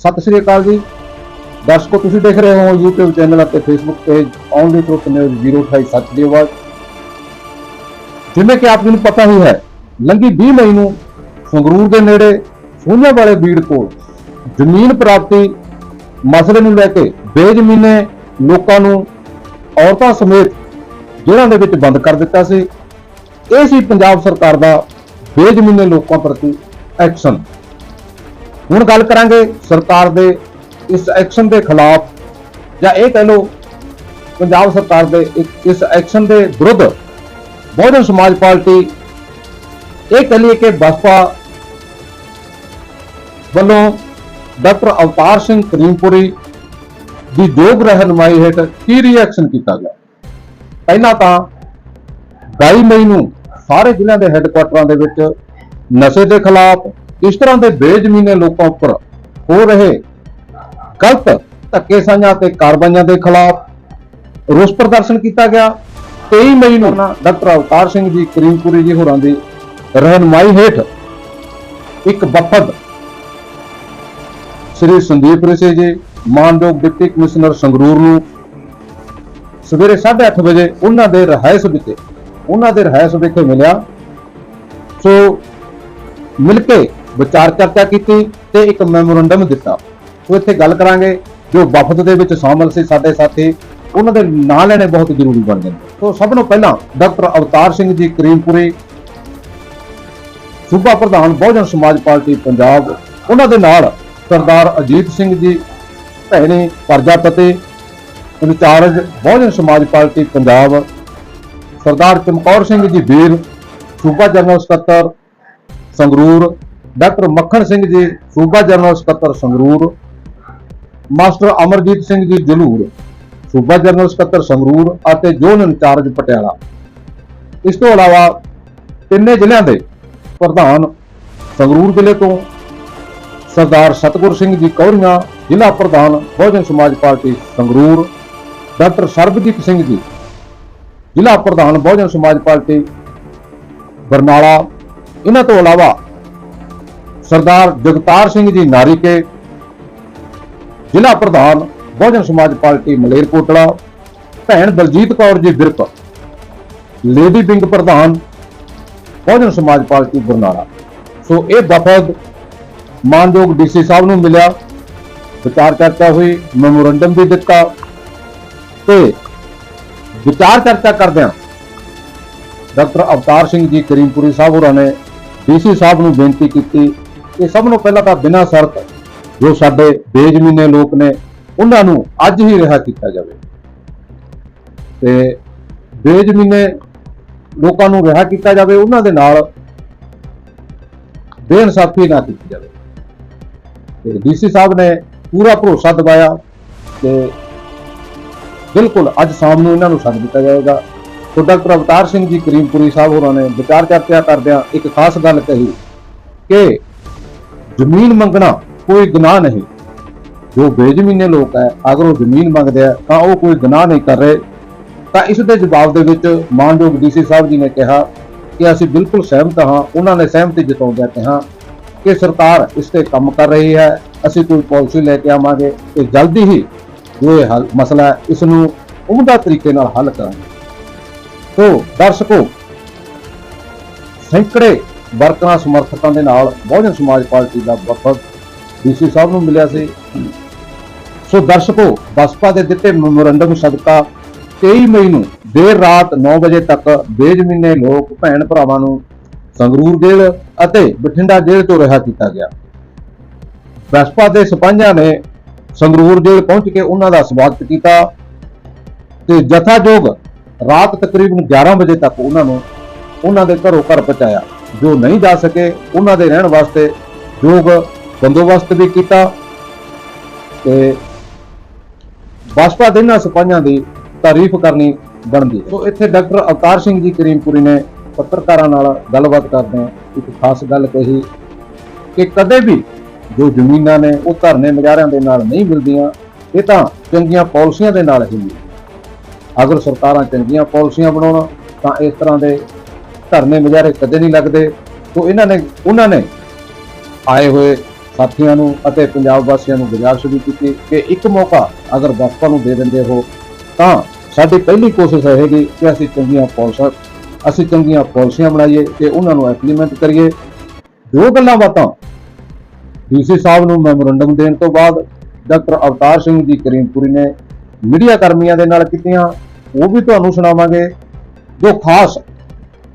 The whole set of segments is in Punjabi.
ਸਤਿ ਸ੍ਰੀ ਅਕਾਲ ਜੀ। ਦਰਸ਼ਕੋ, ਤੁਸੀਂ ਦੇਖ ਰਹੇ ਹੋ YouTube ਚੈਨਲ ਅਤੇ Facebook page only truth news 028 ਦੀ ਆਵਾਜ਼। ਜਿਵੇਂ ਕਿ ਆਪ ਜੀ ਨੂੰ ਪਤਾ ਹੀ ਹੈ ਲੰਗੀ 20 ਮਈ ਨੂੰ ਸੰਗਰੂਰ ਦੇ ਨੇੜੇ ਸੋਹਣਿਆ ਵਾਲੇ ਬੀੜ ਕੋਲ ਜ਼ਮੀਨ ਪ੍ਰਾਪਤੀ ਮਸਲੇ ਨੂੰ ਲੈ ਕੇ ਬੇਜ਼ਮੀਨੇ ਲੋਕਾਂ ਨੂੰ ਔਰਤਾਂ ਸਮੇਤ ਜੇਲ੍ਹਾਂ ਦੇ ਵਿੱਚ ਬੰਦ ਕਰ ਦਿੱਤਾ ਸੀ। ਇਹ ਸੀ ਪੰਜਾਬ ਸਰਕਾਰ ਦਾ ਬੇਜ਼ਮੀਨੇ ਲੋਕਾਂ ਪ੍ਰਤੀ ਐਕਸ਼ਨ। ਹੁਣ ਗੱਲ ਕਰਾਂਗੇ ਸਰਕਾਰ ਦੇ ਇਸ ਐਕਸ਼ਨ ਦੇ ਖਿਲਾਫ, ਜਾਂ ਇਹ ਕਹਿ ਲਓ ਪੰਜਾਬ ਸਰਕਾਰ ਦੇ ਇਸ ਐਕਸ਼ਨ ਦੇ ਵਿਰੁੱਧ ਬਹੁਜਨ ਸਮਾਜ ਪਾਰਟੀ ਇਹ ਕਹਿ ਲਈਏ ਕਿ ਬਸਪਾ ਵੱਲੋਂ ਡਾਕਟਰ ਅਵਤਾਰ ਸਿੰਘ ਕਰੀਮਪੁਰੀ ਦੀ ਯੋਗ ਰਹਿਨਮਾਈ ਹੇਠ ਕੀ ਰਿਐਕਸ਼ਨ ਕੀਤਾ ਗਿਆ? ਪਹਿਲਾਂ ਤਾਂ 22 ਮਈ ਨੂੰ ਸਾਰੇ ਜ਼ਿਲ੍ਹਿਆਂ ਦੇ ਹੈੱਡਕੁਆਟਰਾਂ ਦੇ ਵਿੱਚ ਨਸ਼ੇ ਦੇ ਖਿਲਾਫ ਇਸ ਤਰ੍ਹਾਂ ਦੇ ਬੇਜ਼ਮੀਨੇ ਲੋਕਾਂ ਉੱਪਰ ਹੋ ਰਹੇ ਗਲਤ ਧੱਕੇਸ਼ਾਹੀਆਂ ਤੇ ਕਾਰਵਾਈਆਂ ਦੇ ਖਿਲਾਫ ਰੋਸ ਪ੍ਰਦਰਸ਼ਨ ਕੀਤਾ ਗਿਆ। 23 ਮਈ ਨੂੰ ਡਾਕਟਰ ਅਵਤਾਰ ਸਿੰਘ ਜੀ ਕਰੀਮਪੁਰੀ ਜੀ ਹੋਰਾਂ ਦੀ ਰਹਿਨਮਾਈ ਹੇਠ ਇੱਕ ਵਫਦ ਸ੍ਰੀ ਸੰਦੀਪ ਰਿਸ਼ੇ ਜੀ, ਮਾਨਯੋਗ ਡਿਪਟੀ ਕਮਿਸ਼ਨਰ ਸੰਗਰੂਰ ਨੂੰ ਸਵੇਰੇ 8:30 ਵਜੇ ਉਹਨਾਂ ਦੇ ਰਹਾਇਸ਼ ਵਿਖੇ ਉਹਨਾਂ ਦੇ ਰਹਾਇਸ਼ ਵਿਖੇ ਮਿਲਿਆ। ਸੋ ਮਿਲ ਕੇ ਵਿਚਾਰ ਚਰਚਾ ਕੀਤੀ ਤੇ ਇੱਕ ਮੈਮੋਰੰਡਮ ਦਿੱਤਾ। ਸੋ ਇੱਥੇ ਗੱਲ ਕਰਾਂਗੇ, ਜੋ ਵਫਦ ਦੇ ਵਿੱਚ ਸ਼ਾਮਲ ਸੀ ਸਾਡੇ ਸਾਥੀ, ਉਹਨਾਂ ਦੇ ਨਾਂ ਲੈਣੇ ਬਹੁਤ ਜ਼ਰੂਰੀ ਬਣ ਜਾਂਦੇ। ਸੋ ਸਭ ਤੋਂ ਪਹਿਲਾਂ ਡਾਕਟਰ ਅਵਤਾਰ ਸਿੰਘ ਜੀ ਕਰੀਮਪੁਰੀ, ਸੂਬਾ ਪ੍ਰਧਾਨ ਬਹੁਜਨ ਸਮਾਜ ਪਾਰਟੀ ਪੰਜਾਬ, ਉਹਨਾਂ ਦੇ ਨਾਲ ਸਰਦਾਰ ਅਜੀਤ ਸਿੰਘ ਜੀ, ਭੈਣੀ ਪ੍ਰਜਾਪਤੀ ਇੰਚਾਰਜ ਬਹੁਜਨ ਸਮਾਜ ਪਾਰਟੀ ਪੰਜਾਬ, ਸਰਦਾਰ ਚਮਕੌਰ ਸਿੰਘ ਜੀ ਵੀਰ, ਸੂਬਾ ਜਨਰਲ ਸਕੱਤਰ, ਸੰਗਰੂਰ ਡਾਕਟਰ ਮੱਖਣ ਸਿੰਘ ਜੀ, ਸੂਬਾ ਜਨਰਲ ਸਕੱਤਰ ਸੰਗਰੂਰ, ਮਾਸਟਰ ਅਮਰਜੀਤ ਸਿੰਘ ਜੀ ਜਲੂਰ, ਸੂਬਾ ਜਨਰਲ ਸਕੱਤਰ ਸੰਗਰੂਰ ਅਤੇ ਜ਼ੋਨ ਇੰਚਾਰਜ ਪਟਿਆਲਾ। ਇਸ ਤੋਂ ਇਲਾਵਾ ਤਿੰਨੇ ਜ਼ਿਲ੍ਹਿਆਂ ਦੇ ਪ੍ਰਧਾਨ ਸੰਗਰੂਰ ਜ਼ਿਲ੍ਹੇ ਤੋਂ ਸਰਦਾਰ ਸਤਗੁਰ ਸਿੰਘ ਜੀ ਕੌਰੀਆਂ, ਜ਼ਿਲ੍ਹਾ ਪ੍ਰਧਾਨ ਬਹੁਜਨ ਸਮਾਜ ਪਾਰਟੀ ਸੰਗਰੂਰ, ਡਾਕਟਰ ਸਰਬਜੀਤ ਸਿੰਘ ਜੀ, ਜ਼ਿਲ੍ਹਾ ਪ੍ਰਧਾਨ ਬਹੁਜਨ ਸਮਾਜ ਪਾਰਟੀ ਬਰਨਾਲਾ। ਇਹਨਾਂ ਤੋਂ ਇਲਾਵਾ ਸਰਦਾਰ ਜਗਤਾਰ ਸਿੰਘ ਜੀ ਨਾਰੀਕੇ, ਜ਼ਿਲ੍ਹਾ ਪ੍ਰਧਾਨ ਬਹੁਜਨ ਸਮਾਜ ਪਾਰਟੀ ਮਲੇਰਕੋਟਲਾ ਭੈਣ ਦਲਜੀਤ ਕੌਰ ਜੀ ਵਿਰਕ ਲੇਡੀ ਵਿੰਗ ਪ੍ਰਧਾਨ ਬਹੁਜਨ ਸਮਾਜ ਪਾਰਟੀ ਬਰਨਾਲਾ ਸੋ ਇਹ ਵਫਦ ਮਾਨਯੋਗ ਡੀਸੀ ਸਾਹਿਬ ਨੂੰ ਮਿਲਿਆ, ਵਿਚਾਰ ਚਰਚਾ ਹੋਈ, ਮੈਮੋਰੰਡਮ ਵੀ ਦਿੱਤਾ ਤੇ ਵਿਚਾਰ ਚਰਚਾ ਕਰਦਿਆਂ ਡਾਕਟਰ ਅਵਤਾਰ ਸਿੰਘ ਜੀ ਕਰੀਮਪੁਰੀ ਸਾਹਿਬ ਹੋਰਾਂ ਨੇ ਡੀਸੀ ਸਾਹਿਬ ਨੂੰ ਬੇਨਤੀ ਕੀਤੀ ਕਿ ਸਭ ਨੂੰ ਪਹਿਲਾਂ ਤਾਂ ਬਿਨਾਂ ਸ਼ਰਤ ਜੋ ਸਾਡੇ ਬੇਜ਼ਮੀਨੇ ਲੋਕ ਨੇ, ਉਹਨਾਂ ਨੂੰ ਅੱਜ ਹੀ ਰਿਹਾ ਕੀਤਾ ਜਾਵੇ। ਤੇ ਬੇਜ਼ਮੀਨੇ ਲੋਕਾਂ ਨੂੰ ਰਿਹਾ ਕੀਤਾ ਜਾਵੇ, ਉਹਨਾਂ ਦੇ ਨਾਲ ਬੇਇਨਸਾਫੀ ਨਾ ਕੀਤੀ ਜਾਵੇ। ਤੇ ਡੀਸੀ ਸਾਹਿਬ ਨੇ ਪੂਰਾ ਭਰੋਸਾ ਦਿਵਾਇਆ ਕਿ ਬਿਲਕੁਲ ਅੱਜ ਸ਼ਾਮ ਨੂੰ ਇਹਨਾਂ ਨੂੰ ਸੱਦ ਦਿੱਤਾ ਜਾਏਗਾ। ਸੋ ਡਾਕਟਰ ਅਵਤਾਰ ਸਿੰਘ ਜੀ ਕਰੀਮਪੁਰੀ ਸਾਹਿਬ ਹੋਰਾਂ ਨੇ ਵਿਚਾਰ ਚਰਚਾ ਕਰਦਿਆਂ ਇੱਕ ਖਾਸ ਗੱਲ ਕਹੀ ਕਿ ਜ਼ਮੀਨ ਮੰਗਣਾ ਕੋਈ ਗੁਨਾਹ ਨਹੀਂ। ਜੋ ਬੇਜ਼ਮੀਨੇ ਲੋਕ ਹੈ, ਅਗਰ ਉਹ ਜ਼ਮੀਨ ਮੰਗਦੇ ਆ, ਤਾਂ ਉਹ ਕੋਈ ਗੁਨਾਹ ਨਹੀਂ ਕਰ ਰਹੇ। ਤਾਂ ਇਸ ਦੇ ਜਵਾਬ ਦੇ ਵਿੱਚ ਮਾਨਯੋਗ ਡੀਸੀ ਸਾਹਿਬ ਜੀ ਨੇ ਕਿਹਾ ਕਿ ਅਸੀਂ ਬਿਲਕੁਲ ਸਹਿਮਤ ਹਾਂ, ਉਹਨਾਂ ਨੇ ਸਹਿਮਤੀ ਜਤਾਉਂਦਿਆਂ ਕਿਹਾ ਕਿ ਸਰਕਾਰ ਇਸ ਤੇ ਕੰਮ ਕਰ ਰਹੀ ਹੈ, ਅਸੀਂ ਕੋਈ ਪਾਲਿਸੀ ਲੈ ਕੇ ਆਵਾਂਗੇ ਤੇ ਜਲਦੀ ਹੀ ਜੋ ਇਹ ਹੱਲ ਮਸਲਾ ਇਸ ਨੂੰ ਉਮਦਾ ਤਰੀਕੇ ਨਾਲ ਹੱਲ ਕਰਾਂਗੇ। ਸੋ ਦਰਸ਼ਕੋ, ਸੈਂਕੜੇ ਵਰਕਰਾਂ, ਸਮਰਥਕਾਂ ਦੇ ਨਾਲ ਬਹੁਜਨ ਸਮਾਜ ਪਾਰਟੀ ਦਾ ਵਫਦ ਡੀਸੀ ਸਾਹਿਬ ਨੂੰ ਮਿਲਿਆ ਸੀ। ਸੋ ਦਰਸ਼ਕੋ, ਬਸਪਾ ਦੇ ਦਿੱਤੇ ਮੈਮੋਰੰਡਮ ਸਦਕਾ 23 ਮਈ ਨੂੰ ਦੇਰ ਰਾਤ 9 ਵਜੇ ਤੱਕ ਬੇਜ਼ਮੀਨੇ ਲੋਕ ਭੈਣ ਭਰਾਵਾਂ ਨੂੰ ਸੰਗਰੂਰ ਜੇਲ੍ਹ ਅਤੇ ਬਠਿੰਡਾ ਜੇਲ੍ਹ ਤੋਂ ਰਿਹਾ ਕੀਤਾ ਗਿਆ। ਬਸਪਾ ਦੇ ਸਿਪਾਹੀਆਂ ਨੇ ਸੰਗਰੂਰ ਜੇਲ੍ਹ ਪਹੁੰਚ ਕੇ ਉਹਨਾਂ ਦਾ ਸਵਾਗਤ ਕੀਤਾ ਤੇ ਜਥਾਯੋਗ ਰਾਤ ਤਕਰੀਬਨ 11 ਵਜੇ ਤੱਕ ਉਹਨਾਂ ਨੂੰ ਉਹਨਾਂ ਦੇ ਘਰੋਂ ਘਰ ਪਹੁੰਚਾਇਆ। ਜੋ ਨਹੀਂ ਜਾ ਸਕੇ, ਉਹਨਾਂ ਦੇ ਰਹਿਣ ਵਾਸਤੇ ਯੋਗ ਬੰਦੋਬਸਤ ਵੀ ਕੀਤਾ ਤੇ ਬਸਪਾ ਦੇ ਇਹਨਾਂ ਸਿਪਾਹੀਆਂ ਦੀ ਤਾਰੀਫ ਕਰਨੀ ਬਣਦੀ ਸੋ ਇੱਥੇ ਡਾਕਟਰ ਅਵਤਾਰ ਸਿੰਘ ਜੀ ਕਰੀਮਪੁਰੀ ਨੇ ਪੱਤਰਕਾਰਾਂ ਨਾਲ ਗੱਲਬਾਤ ਕਰਦੇ ਇੱਕ ਖਾਸ ਗੱਲ ਕਹੀ ਕਿ ਕਦੇ ਵੀ ਜੋ ਜ਼ਮੀਨਾਂ ਨੇ, ਉਹ ਧਰਨੇ ਮਜ਼ਾਰਿਆਂ ਦੇ ਨਾਲ ਨਹੀਂ ਮਿਲਦੀਆਂ, ਇਹ ਤਾਂ ਚੰਗੀਆਂ ਪਾਲਿਸੀਆਂ ਦੇ ਨਾਲ ਹੀ ਮਿਲਦੀਆਂ। ਅਗਰ ਸਰਕਾਰਾਂ ਚੰਗੀਆਂ ਪਾਲਿਸੀਆਂ ਬਣਾਉਣ, ਤਾਂ ਇਸ ਤਰ੍ਹਾਂ ਦੇ ਧਰਨੇ ਮੁਜ਼ਾਹਰੇ ਕਦੇ ਨਹੀਂ ਲੱਗਦੇ। ਤੋਂ ਇਹਨਾਂ ਨੇ ਉਹਨਾਂ ਨੇ ਆਏ ਹੋਏ ਸਾਥੀਆਂ ਨੂੰ ਅਤੇ ਪੰਜਾਬ ਵਾਸੀਆਂ ਨੂੰ ਗੁਜ਼ਾਰਿਸ਼ ਵੀ ਕੀਤੀ ਕਿ ਇੱਕ ਮੌਕਾ ਅਗਰ ਬਸਪਾ ਨੂੰ ਦੇ ਦਿੰਦੇ ਹੋ, ਤਾਂ ਸਾਡੀ ਪਹਿਲੀ ਕੋਸ਼ਿਸ਼ ਰਹੇਗੀ ਕਿ ਅਸੀਂ ਚੰਗੀਆਂ ਪਾਲਿਸੀਆਂ ਅਸੀਂ ਚੰਗੀਆਂ ਪਾਲਿਸੀਆਂ ਬਣਾਈਏ ਤੇ ਉਹਨਾਂ ਨੂੰ ਇੰਪਲੀਮੈਂਟ ਕਰੀਏ। ਜੋ ਗੱਲਾਂ ਬਾਤਾਂ ਡੀਸੀ ਸਾਹਿਬ ਨੂੰ ਮੈਮੋਰੰਡਮ ਦੇਣ ਤੋਂ ਬਾਅਦ ਡਾਕਟਰ ਅਵਤਾਰ ਸਿੰਘ ਜੀ ਕਰੀਮਪੁਰੀ ਨੇ ਮੀਡੀਆ ਕਰਮੀਆਂ ਦੇ ਨਾਲ ਕੀਤੀਆਂ। ਉਹ ਵੀ ਤੁਹਾਨੂੰ ਸੁਣਾਵਾਂਗੇ। ਜੋ ਖਾਸ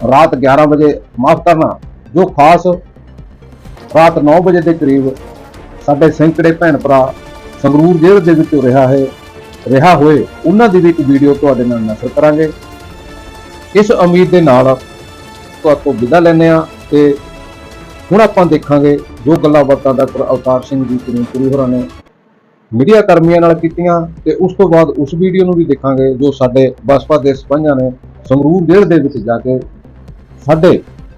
ਰਾਤ 11 ਵਜੇ ਮਾਫ ਕਰਨਾ, ਜੋ ਖਾਸ ਰਾਤ 9 ਵਜੇ ਦੇ ਕਰੀਬ ਸਾਡੇ ਸੈਂਕੜੇ ਭੈਣ ਭਰਾ ਸੰਗਰੂਰ ਜੇਲ੍ਹ ਦੇ ਵਿੱਚੋਂ ਰਿਹਾ ਹੈ, ਰਿਹਾ ਹੋਏ, ਉਹਨਾਂ ਦੀ ਵੀ ਇੱਕ ਵੀਡੀਓ ਤੁਹਾਡੇ ਨਾਲ ਨਸ਼ਰ ਕਰਾਂਗੇ। ਇਸ ਉਮੀਦ ਦੇ ਨਾਲ ਤੁਹਾਤੋਂ ਵਿਦਾ ਲੈਂਦੇ ਆ ਤੇ ਹੁਣ ਆਪਾਂ ਦੇਖਾਂਗੇ ਜੋ ਗੱਲਾਂ ਬਾਤਾਂ ਡਾਕਟਰ ਅਵਤਾਰ ਸਿੰਘ ਜੀ ਕਰੀਮਪੁਰੀ ਹੋਰਾਂ ਨੇ ਮੀਡੀਆ ਕਰਮੀਆਂ ਨਾਲ ਕੀਤੀਆਂ ਤੇ ਉਸ ਤੋਂ ਬਾਅਦ ਉਸ ਵੀਡੀਓ ਨੂੰ ਵੀ ਦੇਖਾਂਗੇ ਜੋ ਸਾਡੇ ਬਸਪਾ ਦੇ ਸਿਪਾਹੀਆਂ ਨੇ ਸੰਗਰੂਰ ਜੇਲ੍ਹ ਦੇ ਵਿੱਚ ਜਾ ਕੇ ਸਾਡੇ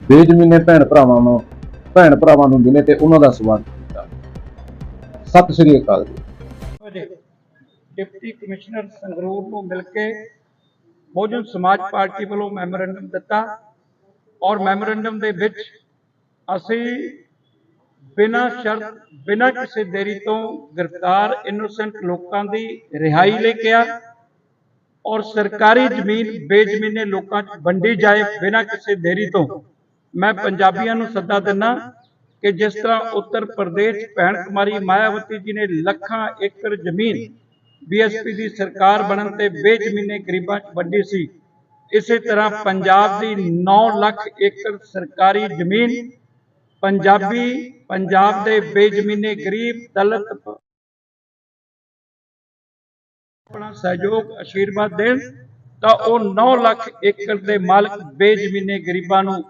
ਬੇਜ਼ਮੀਨੇ ਭੈਣ ਭਰਾਵਾਂ ਨੂੰ, ਭੈਣ ਭਰਾਵਾਂ ਨੂੰ ਮਿਲੇ ਤੇ ਉਹਨਾਂ ਦਾ ਸਵਾਗਤ ਕੀਤਾ। ਸਤਿ ਸ੍ਰੀ ਅਕਾਲ ਜੀ। ਡਿਪਟੀ ਕਮਿਸ਼ਨਰ ਸੰਗਰੂਰ ਨੂੰ ਮਿਲ ਕੇ ਬਹੁਜਨ ਸਮਾਜ ਪਾਰਟੀ ਵੱਲੋਂ ਮੈਮੋਰੰਡਮ ਦਿੱਤਾ ਔਰ ਮੈਮੋਰੰਡਮ ਦੇ ਵਿੱਚ ਅਸੀਂ ਬਿਨਾਂ ਸ਼ਰਤ, ਬਿਨਾਂ ਕਿਸੇ ਦੇਰੀ ਤੋਂ ਗ੍ਰਿਫਤਾਰ ਇਨੋਸੈਂਟ ਲੋਕਾਂ ਦੀ ਰਿਹਾਈ ਲਈ ਕੇ ਔਰ ਸਰਕਾਰੀ ਜ਼ਮੀਨ ਬੇਜ਼ਮੀਨੇ ਲੋਕਾਂ 'ਚ ਵੰਡੀ ਜਾਏ ਬਿਨਾਂ ਕਿਸੇ ਦੇਰੀ ਤੋਂ। ਮੈਂ ਪੰਜਾਬੀਆਂ ਨੂੰ ਸੱਦਾ ਦਿੰਦਾ ਕਿ ਜਿਸ ਤਰ੍ਹਾਂ ਉੱਤਰ ਪ੍ਰਦੇਸ਼ ਭੈਣ ਕੁਮਾਰੀ ਮਾਇਆਵਤੀ ਜੀ ਨੇ ਲੱਖਾਂ ਏਕੜ ਜ਼ਮੀਨ ਬੀਐਸਪੀ ਦੀ ਸਰਕਾਰ ਬਣਨ ਤੇ ਬੇਜ਼ਮੀਨੇ ਗਰੀਬਾਂ 'ਚ ਵੰਡੀ ਸੀ, ਇਸੇ ਤਰ੍ਹਾਂ ਪੰਜਾਬ ਦੀ 9 ਲੱਖ ਏਕੜ ਸਰਕਾਰੀ ਜ਼ਮੀਨ ਪੰਜਾਬੀ ਪੰਜਾਬ ਦੇ ਬੇਜ਼ਮੀਨੇ ਗਰੀਬ ਦਲਿਤ ਆਪਣਾ ਸਹਿਯੋਗ, ਅਸ਼ੀਰਵਾਦ ਦੇਣ, ਤਾਂ ਉਹ 9 ਲੱਖ ਏਕੜ ਦੇ ਮਾਲਕ ਬੇਜ਼ਮੀਨੇ ਗਰੀਬਾਂ ਨੂੰ,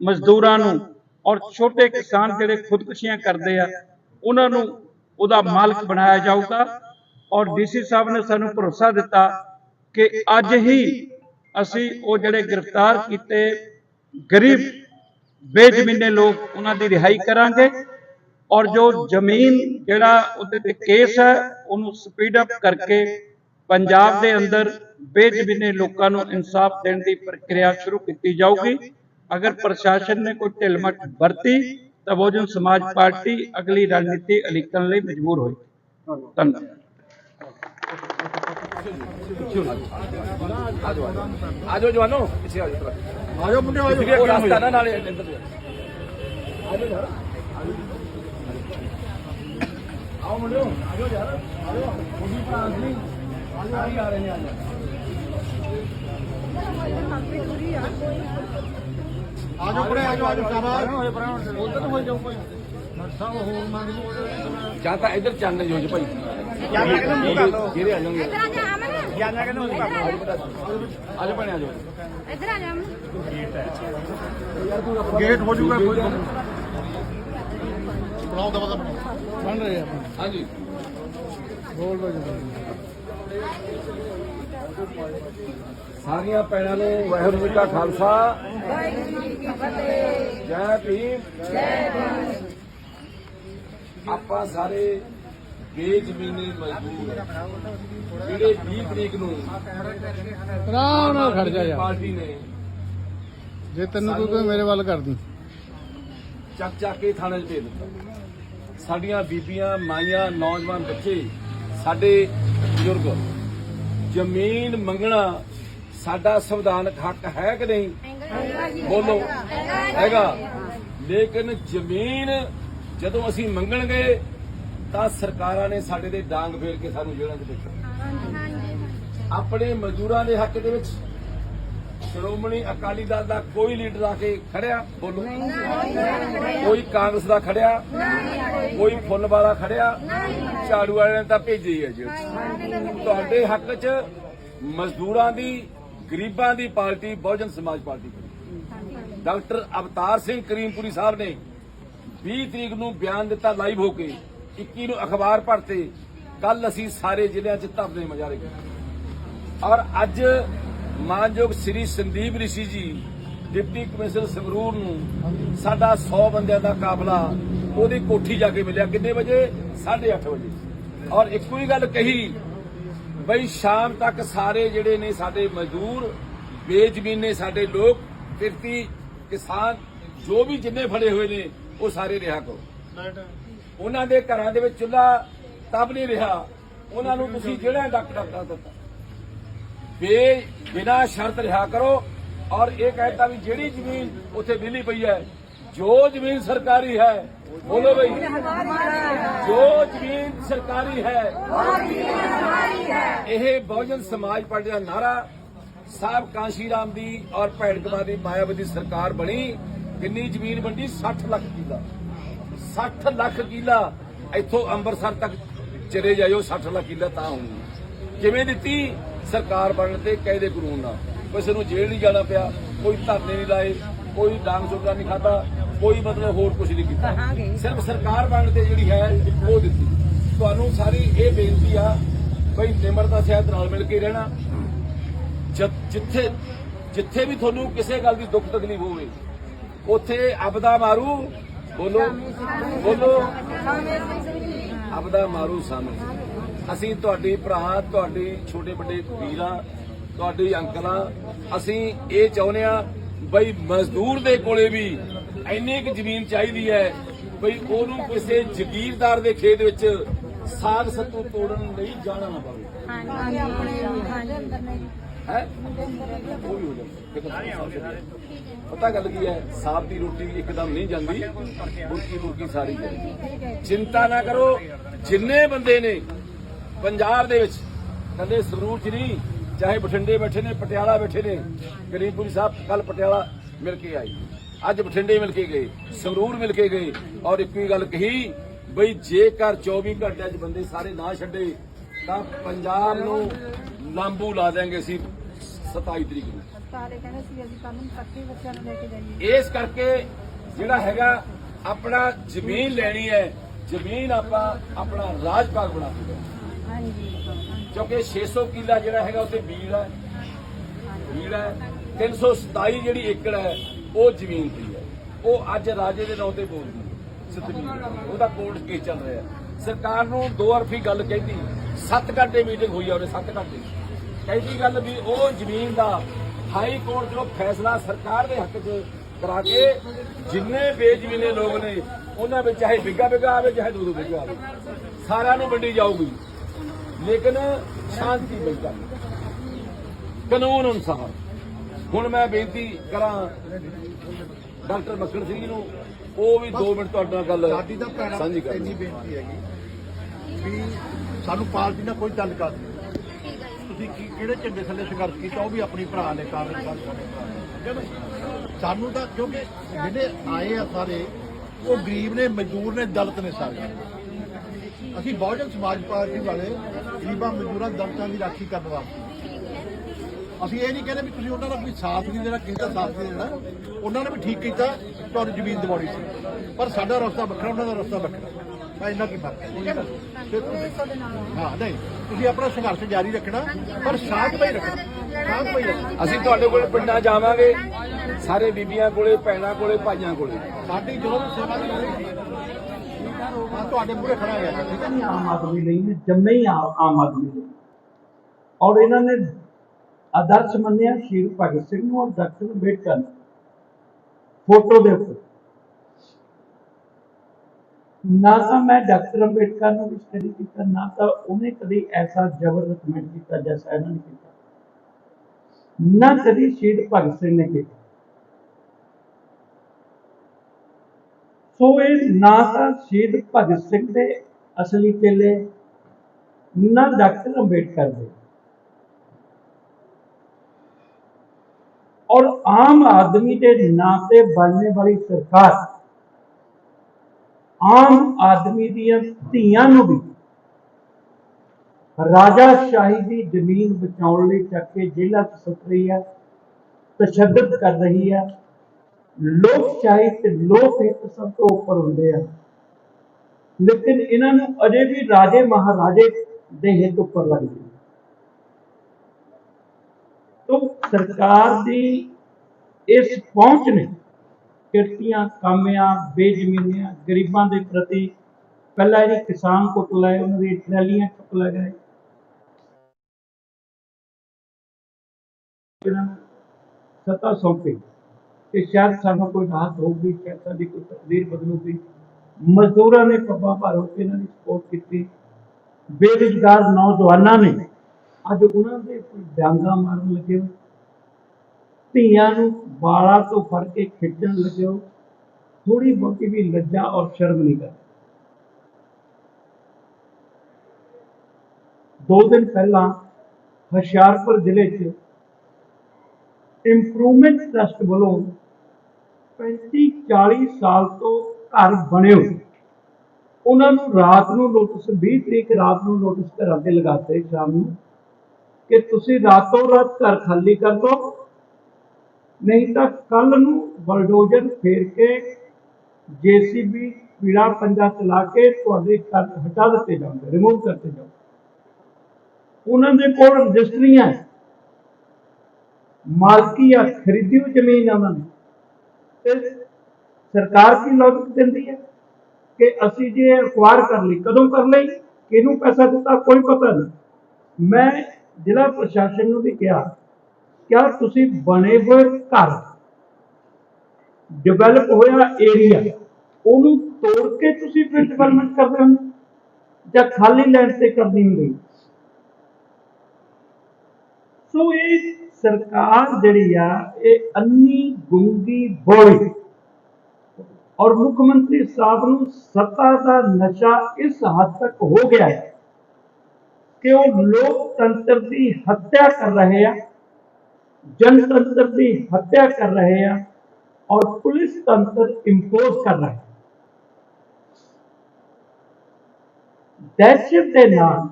ਮਜ਼ਦੂਰਾਂ ਨੂੰ ਔਰ ਛੋਟੇ ਕਿਸਾਨ ਜਿਹੜੇ ਖੁਦਕੁਸ਼ੀਆਂ ਕਰਦੇ ਆ, ਉਹਨਾਂ ਨੂੰ ਉਹਦਾ ਮਾਲਕ ਬਣਾਇਆ ਜਾਊਗਾ। ਔਰ ਡੀਸੀ ਸਾਹਿਬ ਨੇ ਸਾਨੂੰ ਭਰੋਸਾ ਦਿੱਤਾ ਕਿ ਅੱਜ ਹੀ ਅਸੀਂ ਉਹ ਜਿਹੜੇ ਗ੍ਰਿਫਤਾਰ ਕੀਤੇ ਗਰੀਬ, ਬੇਜ਼ਮੀਨੇ ਲੋਕ, ਉਹਨਾਂ ਦੀ ਰਿਹਾਈ ਕਰਾਂਗੇ। ਔਰ ਜੋ ਜ਼ਮੀਨ ਜਿਹੜਾ ਉਹਦੇ ਤੇ ਕੇਸ ਹੈ, ਉਹਨੂੰ ਸਪੀਡ ਅਪ ਕਰਕੇ ਪੰਜਾਬ ਦੇ ਅੰਦਰ ਬੇਜ਼ਮੀਨੇ ਲੋਕਾਂ ਨੂੰ ਇਨਸਾਫ ਦੇਣ ਦੀ ਪ੍ਰਕਿਰਿਆ ਸ਼ੁਰੂ ਕੀਤੀ ਜਾਊਗੀ। ਅਗਰ ਪ੍ਰਸ਼ਾਸਨ ਨੇ ਕੋਈ ਢਿਲਮਟ ਵਰਤੀ ਤਾਂ ਬਹੁਜਨ ਸਮਾਜ ਪਾਰਟੀ ਅਗਲੀ ਰਣਨੀਤੀ ਅਲੀਕਣ ਲਈ ਮਜਬੂਰ ਹੋਈ। ਧੰਨਵਾਦ। ਆਜੋ ਜਵਾਨੋ। ਪਿੱਛੇ ਆਜੋ ਆਜੋ ਮੁੰਡੇ ਆਜੋ। ਉਹ ਰਸਤਾ ਨਾ ਨਾਲੇ ਇੱਧਰ। ਆਜੋ ਯਾਰ। ਆਓ ਮੁੰਡਿਓ ਆਜੋ ਯਾਰ। ਆਜੋ। ਮੁੰਡੀ ਭਰਾ ਜੀ ਆਜੋ ਨੇ ਆਜੋ ਆਜੋ ਉਧਰ ਨੂੰ ਜਾਓ ਜਾਂ ਤਾਂ ਇੱਧਰ ਚੰਨ ਜੋ ਜੀ ਭਾਈ। ਜਾਨਾ ਕਿਹਨੂੰ ਮੂੰਹ ਕਰ ਲਓ ਜਿਹੜੇ ਆ ਜਾਣਗੇ। ਇੱਧਰ ਆ ਜਾ ਅਮਨ ਜਾਨਾ ਕਿਹਨੂੰ ਮੂੰਹ ਕਰ ਲਓ ਆਜੋ ਭੈਣੇ ਆਜੋ। ਇੱਧਰ ਆ ਜਾ ਅਮਨ ਗੇਟ ਹੋ ਜਾਊਗਾ ਕੋਈ। ਬਣਾਓ ਦਵਾ ਦਾ ਬਣ ਰਹੇ ਆ। ਹਾਂਜੀ। ਬੋਲ ਦੋ ਸਾਰੀਆਂ ਭੈਣਾਂ ਨੂੰ ਵਾਹਿਗੁਰੂ ਜੀ ਕਾ ਖਾਲਸਾ। ਜੈ ਭੀਮ। ਆਪਾਂ ਸਾਰੇ ਬੇਜ਼ਮੀਨੇ ਮਜ਼ਦੂਰ ਜਿਹੜੇ 20 ਤਰੀਕ ਨੂੰ ਆਰਾਮ ਨਾਲ ਖੜ ਜਾ ਯਾਰ। ਪਾਰਟੀ ਨੇ ਜੇ ਤੈਨੂੰ ਕੋਈ ਕੋਈ ਮੇਰੇ ਵੱਲ ਕਰ ਦੀ ਚੱਕ ਚੱਕ ਕੇ ਥਾਣੇ 'ਚ ਭੇਜ ਦਿੱਤਾ। ਸਾਡੀਆਂ ਬੀਬੀਆਂ ਮਾਈਆਂ ਨੌਜਵਾਨ ਬੱਚੇ ਸਾਡੇ ਬਜ਼ੁਰਗ। ਜ਼ਮੀਨ ਮੰਗਣਾ ਸਾਡਾ ਸੰਵਿਧਾਨਕ ਹੱਕ ਹੈ ਕਿ ਨਹੀਂ? ਬੋਲੋ। ਹੈਗਾ। ਲੇਕਿਨ ਜ਼ਮੀਨ ਜਦੋਂ ਅਸੀਂ ਮੰਗਣਗੇ ਤਾਂ ਸਰਕਾਰਾਂ ਨੇ ਸਾਡੇ ਤੇ ਡਾਂਗ ਫੇਰ ਕੇ ਸਾਨੂੰ ਜੇਲ੍ਹਾਂ 'ਚ ਦੇਖਣਾ ਆਪਣੇ ਮਜ਼ਦੂਰਾਂ ਦੇ ਹੱਕ ਦੇ ਵਿੱਚ ਸ਼੍ਰੋਮਣੀ ਅਕਾਲੀ ਦਲ ਦਾ ਕੋਈ ਲੀਡਰ ਆ ਕੇ ਖੜਿਆ? ਬੋਲੋ। ਕੋਈ ਕਾਂਗਰਸ ਦਾ ਖੜਿਆ? ਕੋਈ ਫੁੱਲ ਵਾਲਾ ਖੜਿਆ ਝਾੜੂ ਵਾਲਿਆਂ ਨੇ ਤਾਂ ਭੇਜੀ ਹੈ ਜੀ। ਤੁਹਾਡੇ ਹੱਕ 'ਚ ਮਜ਼ਦੂਰਾਂ ਦੀ ਗਰੀਬਾਂ ਦੀ party Bahujan Samaj party. Doctor Avtar Singh Karimpuri Sahib ਨੇ 20 ਤਰੀਕ ਨੂੰ ਬਿਆਨ ਦਿੱਤਾ ਲਾਈਵ ਹੋ ਕੇ 21 ਨੂੰ ਅਖਬਾਰ ਪੜ੍ਹਤੇ ਕੱਲ ਅਸੀਂ ਸਾਰੇ ਜ਼ਿਲ੍ਹਿਆਂ 'ਚ ਧਰਨੇ ਮੁਜ਼ਾਹਰੇ ਕੀਤੇ ਔਰ ਅੱਜ ਮਾਨਯੋਗ ਸ੍ਰੀ ਸੰਦੀਪ ਰਿਸ਼ੀ ਜੀ, ਡਿਪਟੀ ਕਮਿਸ਼ਨਰ ਸੰਗਰੂਰ ਨੂੰ ਸਾਡਾ 100 ਬੰਦਿਆਂ ਦਾ ਕਾਫਲਾ ਉਹਦੀ ਕੋਠੀ ਜਾ ਕੇ ਮਿਲਿਆ। ਕਿੰਨੇ ਵਜੇ? 8:30 ਵਜੇ। ਔਰ ਇੱਕੋ ਹੀ ਗੱਲ ਕਹੀ, ਬਈ ਸ਼ਾਮ ਤੱਕ ਸਾਰੇ ਜਿਹੜੇ ਨੇ ਸਾਡੇ ਮਜ਼ਦੂਰ, ਬੇਜ਼ਮੀਨੇ ਸਾਡੇ ਲੋਕ, ਕਿਰਤੀ, ਕਿਸਾਨ, ਜੋ ਵੀ ਜਿੰਨੇ ਫੜੇ ਹੋਏ ਨੇ, ਉਹ ਸਾਰੇ ਰਿਹਾ ਕਰੋ। ਉਹਨਾਂ ਦੇ ਘਰਾਂ ਦੇ ਵਿੱਚ ਚੁੱਲ੍ਹਾ ਤਬ ਨਹੀਂ ਰਿਹਾ। ਉਹਨਾਂ ਨੂੰ ਤੁਸੀਂ ਜਿਹੜਾ ਡੱਕ ਡੱਕਾ ਦਿੱਤਾ ਬੇ ਬਿਨਾ ਸ਼ਰਤ ਰਿਹਾ ਕਰੋ। ਔਰ ਇਹ ਕਹਿਤਾ ਵੀ ਜਿਹੜੀ ਜ਼ਮੀਨ ਉੱਥੇ ਵਿਲੀ ਪਈ ਹੈ, ਜੋ ਜ਼ਮੀਨ ਸਰਕਾਰੀ ਹੈ, ਬੋਲੋ ਬਈ। ਜੋ ਜ਼ਮੀਨ ਸਰਕਾਰੀ ਹੈ, ਇਹ ਬਹੁਜਨ ਸਮਾਜ ਪਾਰਟੀ ਦਾ ਨਾਰਾ ਸਾਹਿਬ ਕਾਂਸ਼ੀ ਰਾਮ ਦੀ ਔਰ ਭੈਣ ਭੈਣਕਮਾ ਦੀ ਮਾਇਆਵਤੀ ਸਰਕਾਰ ਬਣੀ, ਕਿੰਨੀ ਜ਼ਮੀਨ ਵੰਡੀ? 60 ਲੱਖ ਕਿੱਲਾ। 60 ਲੱਖ ਕਿੱਲਾ। ਇੱਥੋਂ ਅੰਮ੍ਰਿਤਸਰ ਤੱਕ ਚਲੇ ਜਾਇਓ 60 ਲੱਖ ਕਿੱਲਾ ਤਾਂ ਹੋਊਗੀ। ਕਿਵੇਂ ਦਿੱਤੀ? ਸਰਕਾਰ ਬਣਨ ਤੇ ਕਾਇਦੇ ਕਾਨੂੰਨ ਨਾਲ ਕਿਸੇ ਨੂੰ ਜੇਲ੍ਹ ਨਹੀਂ ਜਾਣਾ ਪਿਆ ਕੋਈ ਧਰਨੇ ਨਹੀਂ ਲਾਏ ਕੋਈ ਡਾਂਗ ਚੋਗਾ ਨਹੀਂ ਖਾਦਾ ਕੋਈ ਮਤਲਬ ਹੋਰ ਕੁਝ ਨਹੀਂ ਕੀਤਾ। ਸਿਰਫ ਸਰਕਾਰ ਬਣਨ ਤੇ ਜਿਹੜੀ ਹੈ ਉਹ ਦਿੱਤੀ। ਤੁਹਾਨੂੰ ਸਾਰੀ ਇਹ ਬੇਨਤੀ ਆ ਬਈ ਨਿਮਰਤਾ ਸਹਿਤ ਨਾਲ ਮਿਲ ਕੇ ਰਹਿਣਾ। ਜਿੱਥੇ ਜਿੱਥੇ ਵੀ ਤੁਹਾਨੂੰ ਕਿਸੇ ਗੱਲ ਦੀ ਦੁੱਖ ਤਕਲੀਫ ਹੋਵੇ ਉੱਥੇ ਅਬਦਾ ਮਾਰੂ ਬੋਲੋ ਬੋਲੋ। ਅਬਦਾ ਮਾਰੂ ਸਾਹਮਣੇ ਅਸੀਂ ਤੁਹਾਡੇ ਭਰਾ ਤੁਹਾਡੇ ਛੋਟੇ ਵੱਡੇ ਵੀਰਾਂ ਤੁਹਾਡੇ ਅੰਕਲਾਂ ਅਸੀਂ ਇਹ ਚਾਹੁੰਦੇ ਆ ਬਈ ਮਜ਼ਦੂਰ ਦੇ ਕੋਲੇ ਵੀ ਇੰਨੀ ਕੁ ਜ਼ਮੀਨ ਚਾਹੀਦੀ ਹੈ ਬਈ ਉਹਨੂੰ ਕਿਸੇ ਜ਼ਗੀਰਦਾਰ ਦੇ ਖੇਤ ਵਿੱਚ ਸਾਗ ਸੱਤੂ ਤੋੜਨ ਲਈ ਜਾਣਾ ਨਾ ਪਵੇ। ਹਾਂਜੀ ਆਪਣੇ ਹਾਂਜੀ। ਅੰਦਰ ਨੇ ਹੈ ਉਹ ਵੀ ਹੋ। ਜਾਂਦਾ ਪਤਾ ਗੱਲ ਕੀ ਹੈ? ਸਾਫ਼ ਦੀ ਰੋਟੀ ਇੱਕਦਮ ਨਹੀਂ ਜਾਂਦੀ। ਮੁਰਕੀ ਮੁਰਕੀ ਸਾਰੀ ਜਾਂਦੀ। ਚਿੰਤਾ ਨਾ ਕਰੋ। ਜਿੰਨੇ ਬੰਦੇ ਨੇ ਪੰਜਾਬ ਦੇ ਵਿੱਚ ਕਹਿੰਦੇ ਸਰੂਰ ਚ ਨਹੀਂ ਚਾਹੇ ਬਠਿੰਡੇ ਬੈਠੇ ਨੇ ਪਟਿਆਲਾ ਬੈਠੇ ਨੇ ਗਰੀਬਪੁਰੀ ਸਾਹਿਬ ਕੱਲ ਪਟਿਆਲਾ ਮਿਲ ਕੇ ਆਈ ਅੱਜ ਬਠਿੰਡੇ ਮਿਲ ਕੇ ਗਏ ਸੰਗਰੂਰ ਮਿਲ ਕੇ ਗਏ ਔਰ ਇੱਕੋ ਹੀ ਗੱਲ ਕਹੀ ਬਈ ਜੇਕਰ 24 ਘੰਟਿਆਂ 'ਚ ਬੰਦੇ ਸਾਰੇ ਨਾ ਛੱਡੇ ਤਾਂ ਪੰਜਾਬ ਨੂੰ ਲਾਂਬੂ ਲਾ ਦੇਾਂਗੇ ਅਸੀਂ 27 ਤਰੀਕ ਨੂੰ। ਸਾਰੇ ਕਹਿੰਦੇ ਸੀ ਅਸੀਂ ਪੱਕੇ ਬੱਚਿਆਂ ਨੂੰ ਲੈ ਕੇ ਜਾਈਏ। ਇਸ ਕਰਕੇ ਜਿਹੜਾ ਹੈਗਾ ਆਪਣਾ ਜ਼ਮੀਨ ਲੈਣੀ ਹੈ ਜ਼ਮੀਨ ਆਪਾਂ ਆਪਣਾ ਰਾਜ ਭਾਗ ਬਣਾ ਦਿੱਤਾ। ਕਿਉਂਕਿ 600 ਕਿੱਲਾ ਜਿਹੜਾ ਹੈਗਾ ਉੱਥੇ ਬੀੜ ਹੈ। ਬੀੜ ਹੈ। 327 ਜਿਹੜੀ ਏਕੜ ਹੈ, ਉਹ ਜ਼ਮੀਨ ਦੀ ਹੈ। ਉਹ ਅੱਜ ਰਾਜੇ ਦੇ ਨਾਂ ਤੇ ਬੋਲਦੀ ਹੈ। ਸਤਵੀਰ ਉਹਦਾ ਕੋਰਟ ਕੇਸ ਚੱਲ ਰਿਹਾ ਸਰਕਾਰ ਨੂੰ ਦੋ ਅਰਫੀ ਗੱਲ ਕਹਿੰਦੀ। 7 ਘੰਟੇ ਮੀਟਿੰਗ ਹੋਈ ਆ ਉਹਨੇ 7 ਘੰਟੇ। ਕਹਿੰਦੀ ਗੱਲ ਵੀ ਉਹ ਜ਼ਮੀਨ ਦਾ ਹਾਈ ਕੋਰਟ ਜੋ ਫੈਸਲਾ ਸਰਕਾਰ ਦੇ ਹੱਕ 'ਚ ਕਰਾ ਕੇ ਜਿੰਨੇ ਬੇਜ਼ਮੀਨੇ ਲੋਕ ਨੇ, ਉਹਨਾਂ ਵਿੱਚ ਚਾਹੇ ਬਿੱਗਾ ਬਿੱਗਾ ਆਵੇ, ਚਾਹੇ ਦੋ ਦੋ ਬਿੱਗਾ ਆਵੇ, ਸਾਰਿਆਂ ਨੂੰ ਵੰਡੀ ਜਾਊਗੀ। ਲੇਕਿਨ ਸ਼ਾਂਤੀ ਬਈ ਕਰ ਕਾਨੂੰਨ ਅਨੁਸਾਰ। ਹੁਣ ਮੈਂ ਬੇਨਤੀ ਕਰਾਂ ਡਾਕਟਰ ਮੱਕੜ ਸਿੰਘ ਜੀ ਨੂੰ ਉਹ ਵੀ 2 ਮਿੰਟ ਤੁਹਾਡੇ ਨਾਲ ਗੱਲ ਸਾਡੀ ਤਾਂ ਭੈਣਾਂ ਸਾਂਝੀ ਕਰ ਇੰਨੀ ਬੇਨਤੀ ਹੈਗੀ ਵੀ ਸਾਨੂੰ ਪਾਰਟੀ ਨਾਲ ਕੋਈ ਤਾਲੁਕਾਤ ਨਹੀਂ ਤੁਸੀਂ ਕੀ ਕਿਹੜੇ ਝੰਡੇ ਥੱਲੇ ਸੰਘਰਸ਼ ਕੀਤਾ ਉਹ ਵੀ ਆਪਣੀ ਭਰਾ ਨੇ ਕਾਰਨ ਕਰ? ਸਾਨੂੰ ਤਾਂ ਕਿਉਂਕਿ ਜਿਹੜੇ ਆਏ ਆ ਸਾਰੇ ਉਹ ਗਰੀਬ ਨੇ ਮਜ਼ਦੂਰ ਨੇ ਦਲਿਤ ਨੇ ਸਾਰੇ। ਅਸੀਂ ਬਹੁਜਨ ਸਮਾਜ ਪਾਰਟੀ ਵਾਲੇ ਗਰੀਬਾਂ ਮਜ਼ਦੂਰਾਂ ਦਲਿਤਾਂ ਦੀ ਰਾਖੀ ਕਰਨ ਵਾਸਤੇ। ਅਸੀਂ ਇਹ ਨਹੀਂ ਕਹਿੰਦੇ ਵੀ ਤੁਸੀਂ ਉਹਨਾਂ ਦਾ ਕੋਈ ਸਾਥ ਨਹੀਂ ਦੇਣਾ ਕਿਸੇ ਦਾ ਸਾਥ ਨਹੀਂ ਦੇਣਾ। ਉਹਨਾਂ ਨੇ ਵੀ ਠੀਕ ਕੀਤਾ ਤੁਹਾਨੂੰ ਜ਼ਮੀਨ ਦਿਵਾਉਣੀ ਸੀ। ਪਰ ਸਾਡਾ ਰਸਤਾ ਵੱਖਰਾ ਉਹਨਾਂ ਦਾ ਰਸਤਾ ਵੱਖਰਾ। ਤਾਂ ਇੰਨਾ ਕੀ ਫ਼ਰਕ ਹੈ? ਠੀਕ ਹੈ ਨਾ? ਤੇ ਤੁਸੀਂ- ਹਾਂ ਨਹੀਂ। ਤੁਸੀਂ ਆਪਣਾ ਸੰਘਰਸ਼ ਜਾਰੀ ਰੱਖਣਾ ਪਰ ਸ਼ਾਂਤਮਈ ਰੱਖਣਾ। ਸ਼ਾਂਤਮਈ ਰੱਖਣਾ। ਅਸੀਂ ਤੁਹਾਡੇ ਕੋਲ ਪਿੰਡਾਂ ਜਾਵਾਂਗੇ। ਸਾਰੇ ਬੀਬੀਆਂ ਕੋਲੇ ਭੈਣਾਂ ਕੋਲੇ ਭਾਈਆਂ ਕੋਲੇ। ਸਾਡੀ ਜਦੋਂ ਵੀ ਸੇਵਾ ਦੀ ਲੋੜ ਹੈ ਹਾਂ ਤੁਹਾਡੇ ਮੂਹਰੇ ਖੜਾ ਹੋਇਆ ਠੀਕ ਹੈ ਆਮ ਆਦਮੀ ਲਈ ਨੇ, ਜੰਮੇ ਹੀ ਆਮ ਆਦਮੀ ਲਈ। ਔਰ ਇਹਨਾਂ ਨੇ ਆਦਰਸ਼ ਮੰਨਿਆ ਸ਼ਹੀਦ ਭਗਤ ਸਿੰਘ ਨੂੰ ਔਰ ਡਾਕਟਰ ਅੰਬੇਡਕਰ ਫੋਟੋ ਦੇ ਉੱਪਰ ਨਾ ਤਾਂ ਮੈਂ ਡਾਕਟਰ ਅੰਬੇਡਕਰ ਨੂੰ ਵੀ ਸਟੱਡੀ ਕੀਤਾ, ਨਾ ਤਾਂ ਉਹਨੇ ਕਦੀ ਐਸਾ ਜ਼ਬਰ ਰეკਮੈਂਡ ਕੀਤਾ ਜੈਸਾ ਇਹਨਾਂ ਨੇ ਕੀਤਾ। ਨਾ ਕਦੀ ਸ਼ਹੀਦ ਭਗਤ ਸਿੰਘ ਨੇ ਕੀਤਾ। ਸੋ ਇਹ ਨਾ ਤਾਂ ਸ਼ਹੀਦ ਭਗਤ ਸਿੰਘ ਦੇ ਅਸਲੀ ਚੇਲੇ ਨਾ ਡਾਕਟਰ ਅੰਬੇਡਕਰ ਦੇ। ਔਰ ਆਮ ਆਦਮੀ ਦੇ ਨਾਂ ਤੇ ਬਣਨੇ ਵਾਲੀ ਸਰਕਾਰ, ਆਮ ਆਦਮੀ ਦੀਆਂ ਧੀਆਂ ਨੂੰ ਵੀ ਰਾਜਾ ਸ਼ਾਹੀ ਦੀ ਜ਼ਮੀਨ ਬਚਾਉਣ ਲਈ ਚੱਕ ਕੇ ਜੇਲ੍ਹਾਂ 'ਚ ਸੁੱਟ ਰਹੀ ਹੈ ਤਸ਼ੱਦਦ ਕਰ ਰਹੀ ਹੈ ਲੋਕਸ਼ਾਹੀ ਤੇ ਲੋਕ ਹਿੱਤ ਸਭ ਤੋਂ ਉੱਪਰ ਹੁੰਦੇ ਆ। ਲੇਕਿਨ ਇਹਨਾਂ ਨੂੰ ਅਜੇ ਵੀ ਰਾਜੇ ਮਹਾਰਾਜੇ ਦੇ ਹਿੱਤ ਉੱਪਰ ਲੱਗਦੇ ਆ। ਸਰਕਾਰ ਦੀ ਇਸ ਪਹੁੰਚ ਨੇ ਕਿਰਤੀਆਂ, ਕਾਮਿਆਂ, ਬੇਜ਼ਮੀਨਿਆਂ, ਗਰੀਬਾਂ ਦੇ ਪ੍ਰਤੀ ਪਹਿਲਾਂ ਇਹ ਕਿਸਾਨ ਕੁੱਟ ਲਏ, ਉਹਨਾਂ ਦੀ ਟਰਾਲੀਆਂ ਚੁੱਕ ਲੈ ਗਏ। ਇਹਨਾਂ ਨੂੰ ਸੱਤਾ ਸੌਂਪੀ। ਕਿ ਸ਼ਾਇਦ ਸਾਨੂੰ ਕੋਈ ਰਾਹਤ ਹੋਊਗੀ ਸ਼ਾਇਦ ਸਾਡੀ ਕੋਈ ਤਕਦੀਰ ਬਦਲੂਗੀ। ਮਜ਼ਦੂਰਾਂ ਨੇ ਪੱਬਾਂ ਭਾਰ ਹੋ ਕੇ ਇਹਨਾਂ ਦੀ ਸਪੋਰਟ ਕੀਤੀ। ਬੇਰੁਜ਼ਗਾਰ ਨੌਜਵਾਨਾਂ ਨੇ ਅੱਜ ਉਹਨਾਂ ਦੇ ਡਾਂਗਾ ਮਾਰਨ ਲੱਗੇ ਧੀਆਂ ਨੂੰ ਬਾਲਾਂ ਤੋਂ ਫੜ ਕੇ ਖਿੱਚਣ ਲੱਗੇ ਥੋੜੀ ਬਹੁਤੀ ਵੀ ਲੱਜਾ ਔਰ ਸ਼ਰਮ ਨਹੀਂ ਕਰ ਦੋ ਦਿਨ ਪਹਿਲਾਂ ਹੁਸ਼ਿਆਰਪੁਰ ਜ਼ਿਲ੍ਹੇ 'ਚ ਇੰਪਰੂਵਮੈਂਟ ਟਰਸਟ ਵੱਲੋਂ 35 40 ਸਾਲ ਤੋਂ ਘਰ ਬਣੇ ਹੋਏ ਉਹਨਾਂ ਨੂੰ ਰਾਤ ਨੂੰ ਨੋਟਿਸ 20 ਤਰੀਕ ਰਾਤ ਨੂੰ ਨੋਟਿਸ ਘਰਾਂ ਤੇ ਲਗਾਤੇ ਸ਼ਾਮ ਨੂੰ ਕਿ ਤੁਸੀਂ ਰਾਤੋਂ ਰਾਤ ਘਰ ਖਾਲੀ ਕਰ ਦਿਓ ਨਹੀਂ ਤਾਂ ਕੱਲ ਨੂੰ ਬਲਡੋਜ਼ਰ ਫੇਰ ਕੇ ਜੀਸੀਬੀ ਪੀੜਾ ਪੰਜਾ ਚਲਾ ਕੇ ਤੁਹਾਡੇ ਘਰ ਹਟਾ ਦਿੱਤੇ ਜਾਣਗੇ ਰਿਮੂਵ ਕਰਤੇ ਜਾਓ ਉਹਨਾਂ ਦੇ ਕੋਲ ਰਜਿਸਟਰੀਆਂ ਹੈ। ਮਾਲਕੀਆ ਖਰੀਦੀ ਹੋਈ ਜ਼ਮੀਨ ਹੈ ਉਹਨਾਂ ਦੀ। ਤੇ ਸਰਕਾਰ ਕੀ ਲੋਜਿਕ ਦਿੰਦੀ ਹੈ ਕਿ ਅਸੀਂ ਜੇ ਅਕਵਾਇਰ ਕਰ ਲਈ, ਕਦੋਂ ਕਰ ਲਈ, ਕਿਹਨੂੰ ਪੈਸਾ ਦਿੱਤਾ, ਕੋਈ ਪਤਾ ਨਹੀਂ। ਮੈਂ ਜ਼ਿਲ੍ਹਾ ਪ੍ਰਸ਼ਾਸਨ ਨੂੰ ਵੀ ਤੁਸੀਂ ਬਣੇ ਹੋਏ ਘਰ ਡਿਵੈਲਪ ਹੋਇਆ ਏਰੀਆ ਉਹਨੂੰ ਤੋੜ ਕੇ ਤੁਸੀਂ ਫਿਰ ਡਿਵੈਲਪਮੈਂਟ ਕਰਦੇ ਹੋ? ਜਾਂ ਖਾਲੀ ਲੈਂਡ ਤੇ ਕਰਨੀ ਹੁੰਦੀ? ਸੋ ਇਹ ਸਰਕਾਰ ਜਿਹੜੀ ਆ ਇਹ ਅੰਨੀ ਗੁੰਗੀ ਬੋਲੀ ਔਰ ਮੁੱਖ ਮੰਤਰੀ ਸਾਹਿਬ ਨੂੰ ਸੱਤਾ ਦਾ ਨਸ਼ਾ ਇਸ ਹੱਦ ਤੱਕ ਹੋ ਗਿਆ ਹੈ ਕਿ ਉਹ ਲੋਕਤੰਤਰ ਦੀ ਹੱਤਿਆ ਕਰ ਰਹੇ ਆ ਜਨਤੰਤਰ ਦੀ ਹੱਤਿਆ ਕਰ ਰਹੇ ਆ ਔਰ ਪੁਲਿਸ ਤੰਤਰ ਇੰਪੋਜ਼ ਕਰ ਰਹੇ ਆ ਦਹਿਸ਼ਤ ਦੇ ਨਾਲ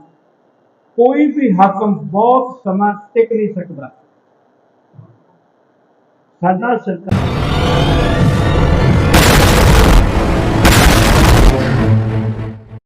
ਕੋਈ ਵੀ ਹਾਕਮ ਬਹੁਤ ਸਮਾਂ ਟਿਕ ਨਹੀਂ ਸਕਦਾ ਸਾਡਾ ਸਰਕਾਰ